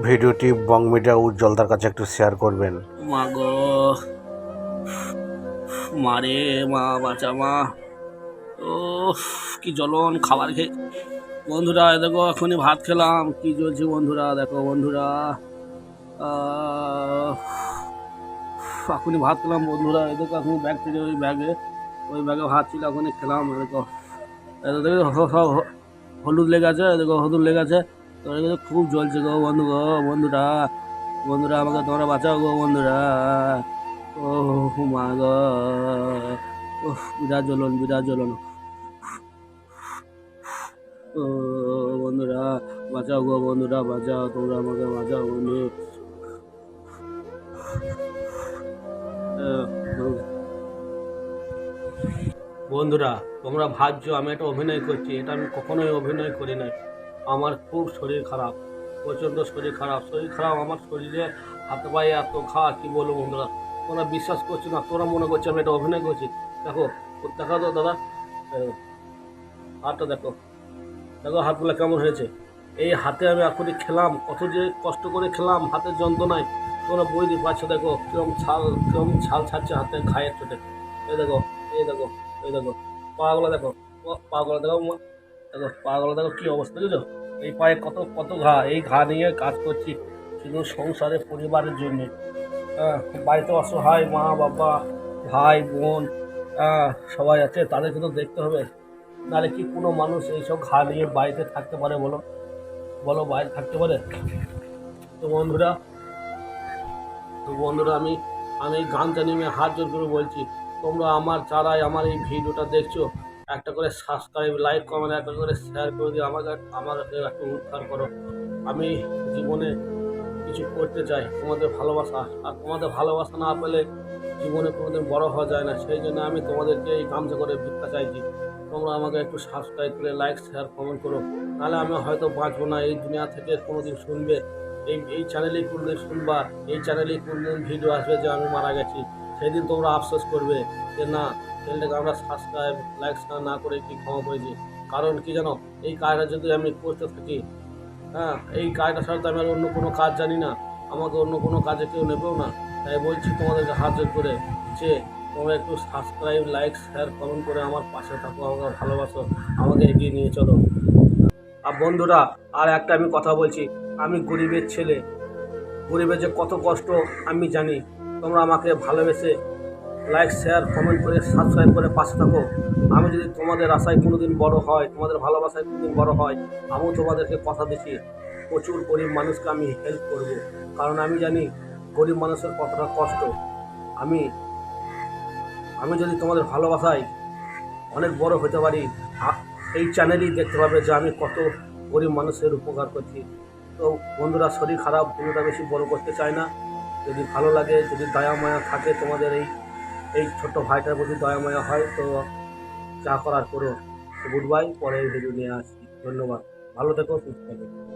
ভিডিওটি বং মিডিয়া উজ্জ্বলতার কাছে একটু শেয়ার করবেন। মা গো মারে মা, বাঁচা, মা। ও কি জ্বলন খাবার খেয়ে। বন্ধুরা দেখো, এখনই ভাত খেলাম। কি চলছে বন্ধুরা, দেখো বন্ধুরা। এখনই ভাত খেলাম বন্ধুরা। দেখো এখন ব্যাগ থেকে ওই ব্যাগে ওই ব্যাগে ভাত ছিল, এখনই খেলাম দেখো। দেখো সব হলুদ লেগে আছে দেখো, হলুদ লেগে আছে। তো এই দেখো খুব জ্বলছে গো বন্ধু গো বন্ধুরা। বন্ধুরা আমাকে তোমরা বাঁচাও গো বন্ধুরা। ও মা গো। উফ, বিরাট জ্বলন বিরাট জ্বলন। ও বন্ধুরা বাঁচাও গো বন্ধুরা বাঁচাও তোমরা আমাকে বাঁচাও বন্ধু। বন্ধুরা তোমরা ভাবছ আমি একটা অভিনয় করছি এটা আমি কখনোই অভিনয় করি নাই। আমার খুব শরীর খারাপ, প্রচণ্ড শরীর খারাপ। শরীর খারাপ আমার শরীরে হাতে পায়ে এত ঘা, কী বলব বন্ধুরা? তোমরা বিশ্বাস করছ না, তোরা মনে করছ আমি এটা অভিনয় করছি। দেখো, দেখা তো দাদা হাতটা দেখো। দেখো হাতগুলো কেমন হয়েছে। এই হাতে আমি এখনই খেলাম, কত যে কষ্ট করে খেলাম, হাতের যন্ত্রণায়। তোমরা বই দিয়ে পাচ্ছ, দেখো, কিরম ছাল কিরম ছাল ছাড়ছে হাতে, ঘায়ের চোটে। এই দেখো এই দেখো এই দেখো। পাগুলো দেখো পাগুলো দেখো। দেখো পাগুলো দেখো কী অবস্থা, বুঝছ? এই পায়ে কত কত ঘা, এই ঘা নিয়ে কাজ করছি, শুধু সংসারে, পরিবারের জন্য। হ্যাঁ বাড়িতে অসহায় মা, বাবা, ভাই, বোন হ্যাঁ সবাই আছে, তাদেরকে তো দেখতে হবে। নাহলে কি কোনো মানুষ এইসব ঘা নিয়ে বাড়িতে থাকতে পারে, বলো? বলো, বাইরে থাকতে পারে? তো বন্ধুরা তো বন্ধুরা, আমি আমি গানটা নিয়ে হাত জোর করে বলছি, তোমরা আমার যারাই আমার এই ভিডিওটা দেখছ একটা করে সাবস্ক্রাইব লাইক কমেন্ট একটা করে শেয়ার করে দিয়ে আমাকে আমার একটু উদ্ধার করো। আমি জীবনে কিছু করতে চাই, তোমাদের ভালোবাসা। আর তোমাদের ভালোবাসা না পেলে জীবনে কোনোদিন বড় হওয়া যায় না। সেই জন্য আমি তোমাদেরকে এই গামছা করে ভিক্ষা চাইছি। তোমরা আমাকে একটু সাবস্ক্রাইব করে লাইক শেয়ার কমেন্ট করো। নাহলে আমি হয়তো বাঁচবো না। এই দুনিয়া থেকে কোনোদিন শুনবে। এই এই চ্যানেলেই কোনোদিন শুনবা? এই চ্যানেলেই কোনোদিন ভিডিও আসবে যে আমি মারা গেছি? সেদিন তোমরা আফসোস করবে যে না চ্যানেলটাকে আমরা সাবস্ক্রাইব লাইক না করে কি ক্ষমা করেছি কারণ কি জানো, এই কাজটা যদি আমি করতে থাকি। হ্যাঁ এই কাজটা ছাড়া আমি আর অন্য কোনো কাজ জানি না। আমাকে অন্য কোনো কাজে কেউ নেবেও না। তাই বলছি তোমাদেরকে হাত করে যে, তোমরা একটু সাবস্ক্রাইব লাইক শেয়ার কমেন্ট করে আমার পাশে থাকো, আমাকে ভালোবাসো, আমাকে এগিয়ে নিয়ে চলো। আর বন্ধুরা, আর একটা আমি কথা বলছি। আমি গরিবের ছেলে। গরিবের যে কত কষ্ট আমি জানি। তোমরা আমাকে ভালোবেসে লাইক শেয়ার কমেন্ট করে সাবস্ক্রাইব করে পাশে থাকো। আমি যদি তোমাদের আশায় কোনোদিন বড় হয়, তোমাদের ভালোবাসায় কোনোদিন বড় হয়, আমিও তোমাদেরকে কথা দিচ্ছি। প্রচুর গরিব মানুষকে আমি হেল্প করব। কারণ আমি জানি গরিব মানুষের কতটা কষ্ট। আমি আমি যদি তোমাদের ভালোবাসায় অনেক বড় হতে পারি এই চ্যানেলই দেখতে পাবে যে আমি কত গরিব মানুষের উপকার করছি। তো বন্ধুরা, শরীর খারাপ ভিডিওটা বেশি বড় করতে চায় না। যদি ভালো লাগে, যদি দয়া মায়া থাকে তোমাদের এই এই ছোট্ট ভাইটার প্রতি দয়া মায়া হয়, তো যা করার করো। গুড বাই পরে ভিডিও নিয়ে আসছি। ধন্যবাদ। ভালো থেকো, সুস্থ থেকো।